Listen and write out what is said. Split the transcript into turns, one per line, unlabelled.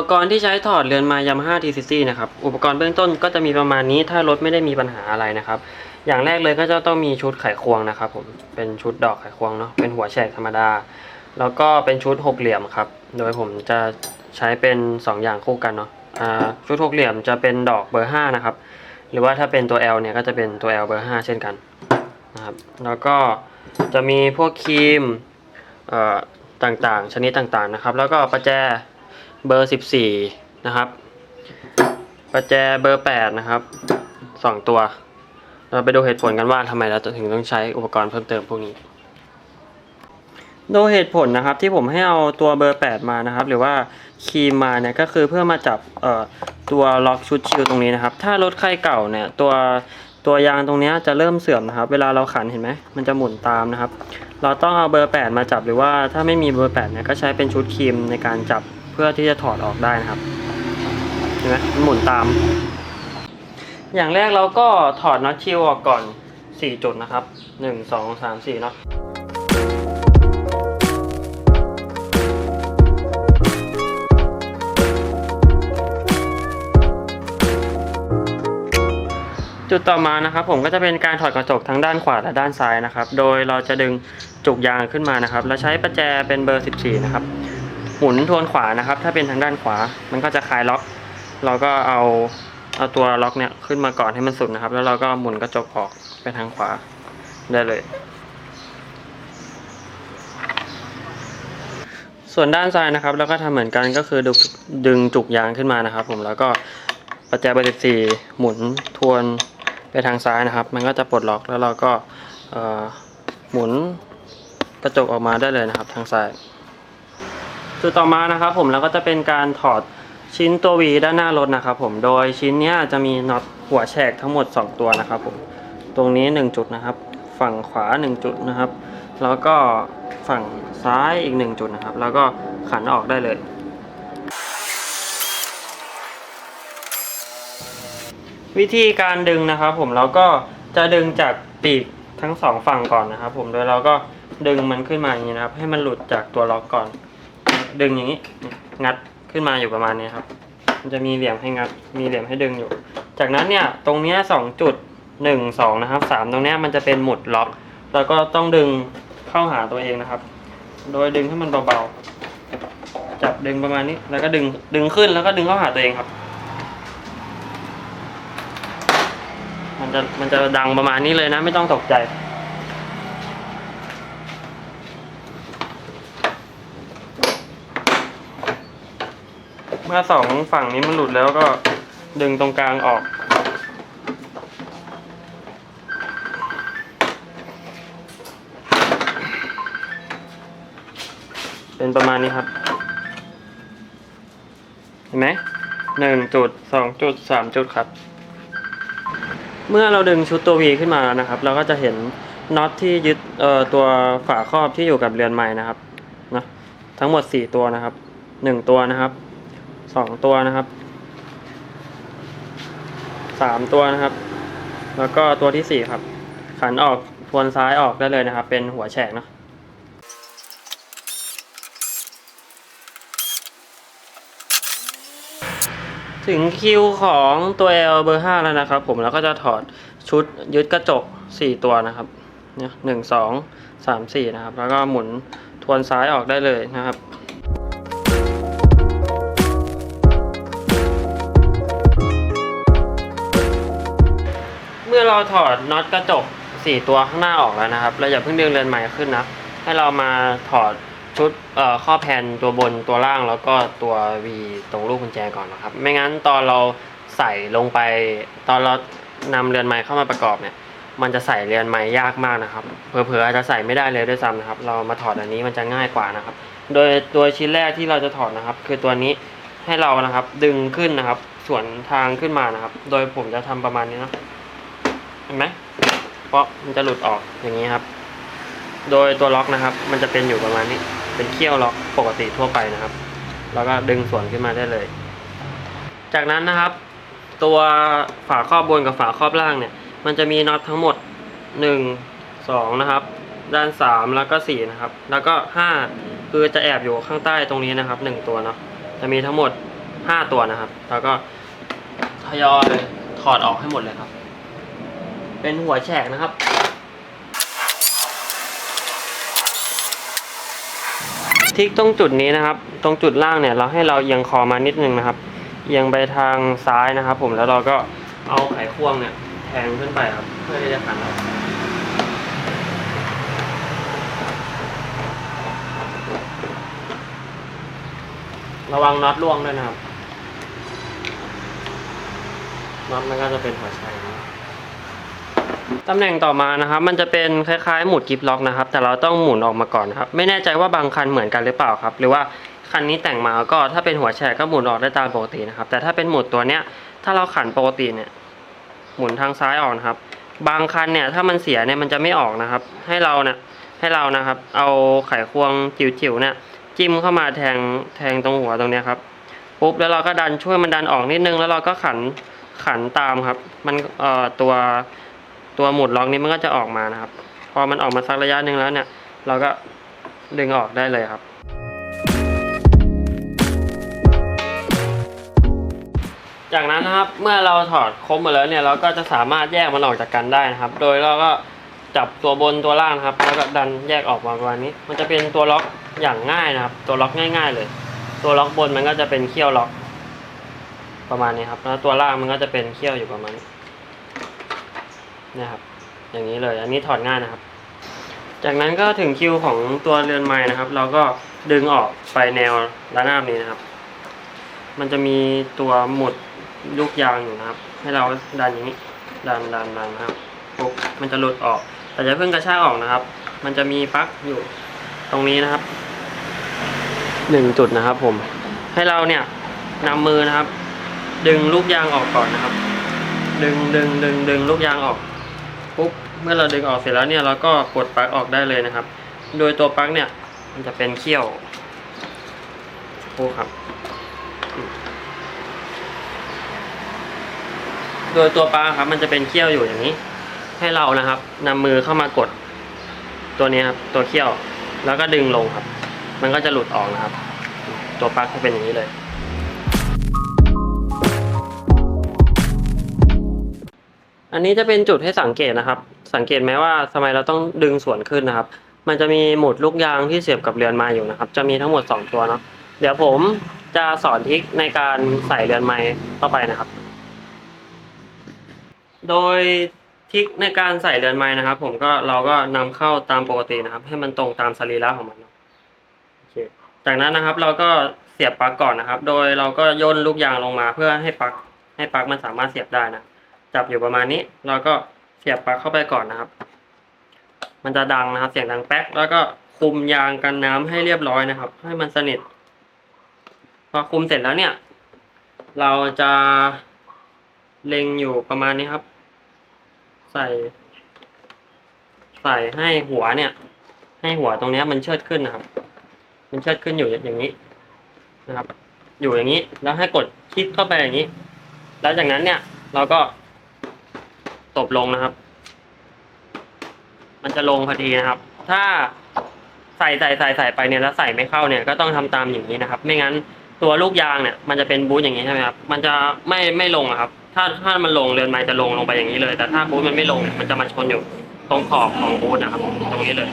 ปกรณ์ที่ใช้ถอดเรือนไม้ Yamaha TCC นะครับ อุปกรณ์เบื้องต้นก็จะมีประมาณนี้ถ้ารถไม่ได้มีปัญหาอะไรนะครับ อย่างแรกเลยก็จะต้องมีชุดไขควงนะครับ ผมเป็นชุดดอกไขควงเนาะเป็นหัวแฉกธรรมดา แล้วก็เป็นชุดหกเหลี่ยมครับ โดยผมจะใช้เป็น 2 อย่างคู่กันเนาะอ่าชุดหกเหลี่ยมจะเป็นดอกเบอร์5นะครับหรือว่าถ้าเป็นตัว L เนี่ยก็จะเป็นตัว L เบอร์ 5 เช่นกันนะครับแล้วก็จะมีพวกครีมเอ่อต่างๆ ชนิดต่างๆนะครับ แล้วก็ประแจ เบอร์ 14 นะครับ ประแจเบอร์ 8 นะครับ 2 ตัว เราไปดูเหตุผลกันว่าทำไมเราถึงต้องใช้อุปกรณ์เพิ่มเติมพวกนี้ โดยเหตุผลนะครับที่ผมให้เอาตัวเบอร์ 8 มานะครับ หรือว่าครีมมาเนี่ยก็คือเพื่อมาจับเอ่อตัวล็อกชุดชิลตรงนี้นะครับ ถ้ารถใครเก่าเนี่ยตัวตัวยางตรงนี้จะเริ่มเสื่อมนะครับ เวลาเราขันเห็นไหมมันจะหมุนตามนะครับ เราต้องเอาเบอร์ 8 มาจับหรือว่าถ้าไม่มีเบอร์8เนี่ยก็ใช้เป็นชุดครีมในการจับ เพื่อที่จะถอดออกได้นะครับเห็นไหมมันหมุนตาม อย่างแรกเราก็ถอดน็อตชิลออกก่อน 4 จุดนะครับ 1 2 3 4เนาะจุดต่อมานะครับผมก็จะเป็นการถอดกระจกทั้งด้านขวาและด้านซ้ายนะครับ โดยเราจะดึงจุกยางขึ้นมานะครับ แล้วใช้ประแจเป็นเบอร์ 14 นะครับ หมุนทวนขวานะครับ ถ้าเป็นทางด้านขวา มันก็จะคลายล็อก เราก็เอาเอาตัวล็อกเนี่ยขึ้นมาก่อนให้มันสุดนะครับ แล้วเราก็หมุนกระจกออกไปทางขวาได้เลย ส่วนด้านซ้ายนะครับเราก็ทำเหมือนกันก็คือดึงดึงจุกยางขึ้นมานะครับ ผมแล้วก็ประแจเบอร์14หมุนทวนไปทางซ้ายนะครับ มันก็จะปลดล็อกแล้วเราก็เออหมุนกระจกออกมาได้เลยนะครับทางซ้าย จุดต่อมานะครับผมแล้วก็จะเป็นการถอดชิ้นตัว V ด้านหน้ารถนะครับผมโดยชิ้นนี้จะมีน็อตหัวแฉกทั้งหมด 2 ตัวนะครับผมตรงนี้ 1 จุดนะครับ ฝั่งขวา 1 จุดนะครับ แล้วก็ฝั่งซ้ายอีก 1 จุดนะครับ แล้วก็ขันออกได้เลย วิธีการดึงนะครับผมเราก็จะดึงจากปีกทั้งสองฝั่งก่อนนะครับผมโดยเราก็ดึงมันขึ้นมาอย่างนี้นะครับ ให้มันหลุดจากตัวล็อกก่อน ดึงอย่างนี้ งัดขึ้นมาอยู่ประมาณนี้ครับ มันจะมีเหลี่ยมให้งัด มีเหลี่ยมให้ดึงอยู่ จากนั้นเนี่ยตรงเนี้ยสองจุดหนึ่งสองนะครับสามตรงเนี้ยมันจะเป็นหมุดล็อก แล้วก็ต้องดึงเข้าหาตัวเองนะครับ โดยดึงให้มันเบาๆ จับดึงประมาณนี้ แล้วก็ดึงดึงขึ้นแล้วก็ดึงเข้าหาตัวเองครับ มันจะมันจะดังประมาณนี้เลยนะไม่ต้องตกใจ มื่อสองฝั่งนี้มันหลุดแล้วก็ดึงตรงกลางออก เป็นประมาณนี้ครับ เห็นไหมหนึ่งจุดสองจุดสามจุดครับ เมื่อเราดึงชุดตัว V ขึ้นมานะครับ เราก็จะเห็นน็อตที่ยึดตัวฝาครอบที่อยู่กับเรือนไม้นะครับนะทั้งหมด 4 ตัวนะครับ 1 ตัวนะครับ 2ตัวนะครับ3ตัวนะครับ แล้วก็ตัวที่สี่ครับ ขันออกทวนซ้ายออกได้เลยนะครับ เป็นหัวแฉกเนาะถึงคิวของตัว L เบอร์5แล้วนะครับ ผมแล้วก็จะถอดชุดยึดกระจก4ตัวนะครับเนี่ยหนึ่งสองสามสี่นะครับ แล้วก็หมุนทวนซ้ายออกได้เลยนะครับ เราถอดน็อตกระจก4ตัวข้างหน้าออกแล้วนะครับ เราอย่าเพิ่งดึงเรือนใหม่ขึ้นนะ ให้เรามาถอดชุดข้อแผ่นตัวบนตัวล่างแล้วก็ตัว V ตรงลูกกุญแจก่อนนะครับ ไม่งั้นตอนเราใส่ลงไป ตอนเรานำเรือนไม้เข้ามาประกอบเนี่ย มันจะใส่เรือนไม้ยากมากนะครับ เผลอๆอาจจะใส่ไม่ได้เลยด้วยซ้ำนะครับ เรามาถอดอันนี้มันจะง่ายกว่านะครับ โดยตัวชิ้นแรกที่เราจะถอดนะครับ คือตัวนี้ให้เรานะครับดึงขึ้นนะครับ ส่วนทางขึ้นมานะครับ โดยผมจะทำประมาณนี้นะ ห็นไหมเพราะมันจะหลุดออกอย่างนี้ครับ โดยตัวล็อกนะครับ มันจะเป็นอยู่ประมาณนี้ เป็นเขี้ยวล็อกปกติทั่วไปนะครับ แล้วก็ดึงส่วนขึ้นมาได้เลย จากนั้นนะครับ ตัวฝาครอบบนกับฝาครอบล่างเนี่ย มันจะมีน็อตทั้งหมด 1 2 นะครับ ด้าน 3 แล้วก็ 4 นะครับ แล้วก็ 5 คือจะแอบอยู่ข้างใต้ตรงนี้นะครับ 1 ตัวเนาะจะมีทั้งหมดห้าตัวนะครับ แล้วก็ทยอยถอดออกให้หมดเลยครับ เป็นหัวแฉกนะครับทิกตรงจุดนี้นะครับ ตรงจุดล่างเนี่ย เราให้เราเอียงคอมานิดนึงนะครับ เอียงไปทางซ้ายนะครับ ผมแล้วเราก็เอาไขควงเนี่ยแทงขึ้นไปครับ เพื่อที่จะขันออกระวังน็อตล่วงด้วยนะครับน็อตมันก็จะเป็นหัวใจนะ ตำแหน่งต่อมานะครับ มันจะเป็นคล้ายๆหมุดกิฟล็อกนะครับ แต่เราต้องหมุนออกมาก่อนนครับ ไม่แน่ใจว่าบางคันเหมือนกันหรือเปล่าครับ หรือว่าคันนี้แต่งมาก็ถ้าเป็นหัวแฉกก็หมุนออกได้ตามปกตินะครับ แต่ถ้าเป็นหมุดตัวเนี้ย ถ้าเราขันปกติเนี่ย หมุนทางซ้ายออกนะครับ บางคันเนี่ยถ้ามันเสียเนี่ยมันจะไม่ออกนะครับ ให้เราเนี่ยให้เรานะครับ เอาไขควงจิ๋วๆเนี่ยจิ้มเข้ามาแทงแทงตรงหัวตรงเนี้ยครับปุ๊บแล้วเราก็ดันช่วยมันดันออกนิดนึงแล้วเราก็ขันขันตามครับ มันเอ่อตัว ตัวหมุดล็อกนี้มันก็จะออกมานะครับ พอมันออกมาสักระยะหนึ่งแล้วเนี่ย เราก็ดึงออกได้เลยครับ จากนั้นนะครับเมื่อเราถอดครบหมดแล้วเนี่ยเราก็จะสามารถแยกมันออกจากกันได้นะครับ โดยเราก็จับตัวบนตัวล่างครับ แล้วก็ดันแยกออกมาประมาณนี้ มันจะเป็นตัวล็อกอย่างง่ายนะครับ ตัวล็อกง่าย ๆ เลย ตัวล็อกบนมันก็จะเป็นเขี้ยวล็อกประมาณนี้ครับ แล้วตัวล่างมันก็จะเป็นเขี้ยวอยู่ประมาณนี้ นะครับ อย่างนี้เลยอันนี้ถอดง่ายนะครับ จากนั้นก็ถึงคิวของตัวเรือนไม้นะครับ เราก็ดึงออกไปแนวระนาบนี้นะครับ มันจะมีตัวหมุดลูกยางอยู่นะครับ ให้เราดันอย่างนี้ดันดันดันนะครับปุ๊บมันจะหลุดออก แต่จะเพิ่งกระชากออกนะครับ มันจะมีปลั๊กอยู่ตรงนี้นะครับหนึ่งจุดนะครับ ผม ให้เราเนี่ยนำมือนะครับ ดึงลูกยางออกก่อนนะครับ ดึงดึงดึงดึงลูกยางออก ปุ๊บเมื่อเราดึงออกเสร็จแล้วเนี่ยเราก็กดปลั๊กออกได้เลยนะครับ โดยตัวปลั๊กเนี่ยมันจะเป็นเขี้ยวปุ๊บครับ โดยตัวปลาครับมันจะเป็นเขี้ยวอยู่อย่างนี้ ให้เรานะครับนำมือเข้ามากด ตัวนี้ครับตัวเขี้ยวแล้วก็ดึงลงครับ มันก็จะหลุดออกนะครับ ตัวปลั๊กจะเป็นอย่างนี้เลย อันนี้จะเป็นจุดให้สังเกตนะครับ สังเกตไหมว่าทำไมเราต้องดึงส่วนขึ้นนะครับ มันจะมีหมุดลูกยางที่เสียบกับเรือนไม้อยู่นะครับ จะมีทั้งหมดสองตัวเนาะ เดี๋ยวผมจะสอนทิคในการใส่เรือนไม้เข้าไปนะครับ โดยทิคในการใส่เรือนไม้นะครับ ผมก็เราก็นำเข้าตามปกตินะครับ ให้มันตรงตามสรีระของมันโอเคจากนั้นนะครับเราก็เสียบปลั๊กก่อนนะครับ โดยเราก็ย่นลูกยางลงมาเพื่อให้ปลั๊กให้ปลั๊กมันสามารถเสียบได้นะ จับอยู่ประมาณนี้ เราก็เสียบปลั๊กเข้าไปก่อนนะครับ มันจะดังนะครับ เสียงดังแป๊ก แล้วก็คุมยางกันน้ำให้เรียบร้อยนะครับ ให้มันสนิท พอคุมเสร็จแล้วเนี่ย เราจะเล็งอยู่ประมาณนี้ครับ ใส่ ใส่ให้หัวเนี่ย ให้หัวตรงนี้มันเชิดขึ้นนะครับ มันเชิดขึ้นอยู่อย่างนี้นะครับ อยู่อย่างนี้ แล้วให้กดคลิกเข้าไปอย่างนี้ แล้วจากนั้นเนี่ย เราก็ ตบลงนะครับ มันจะลงพอดีนะครับ ถ้าใส่ใส่ใส่ใส่ไปเนี่ยแล้วใส่ไม่เข้าเนี่ยก็ต้องทำตามอย่างนี้นะครับ ไม่งั้นตัวลูกยางเนี่ย มันจะเป็นบูทอย่างนี้ใช่ไหมครับมันจะไม่ไม่ลงครับ ถ้าถ้ามันลงเรือนไม้จะลงลงไปอย่างนี้เลย แต่ถ้าบูทมันไม่ลงเนี่ยมันจะมาชนอยู่ตรงขอบของบูทนะครับ ตรงนี้เลย